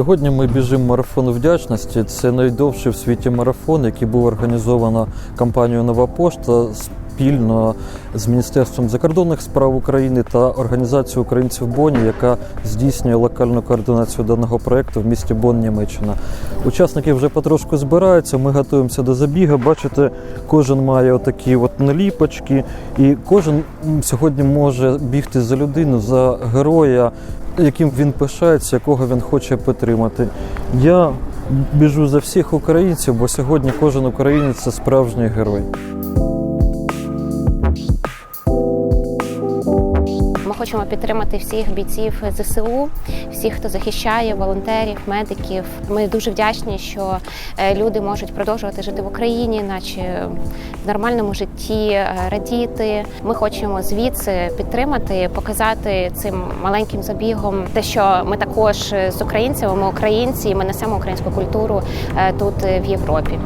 Сьогодні ми біжимо марафон вдячності. Це найдовший в світі марафон, який був організовано компанією Нова Пошта спільно з Міністерством закордонних справ України та організацією українців в Бонні, яка здійснює локальну координацію даного проекту в місті Бонн, Німеччина. Учасники вже потрошку збираються. Ми готуємося до забігу. Бачите, кожен має отакі от наліпочки, і кожен сьогодні може бігти за людину, за героя, яким він пишається, якого він хоче підтримати. Я біжу за всіх українців, бо сьогодні кожен українець це справжній герой. Хочемо підтримати всіх бійців ЗСУ, всіх, хто захищає, волонтерів, медиків. Ми дуже вдячні, що е, люди можуть продовжувати жити в Україні, наче в нормальному житті, е, радіти. Ми хочемо звідси підтримати, показати цим маленьким забігом те, що ми також з українцями, ми українці, і ми несемо українську культуру е, тут е, в Європі.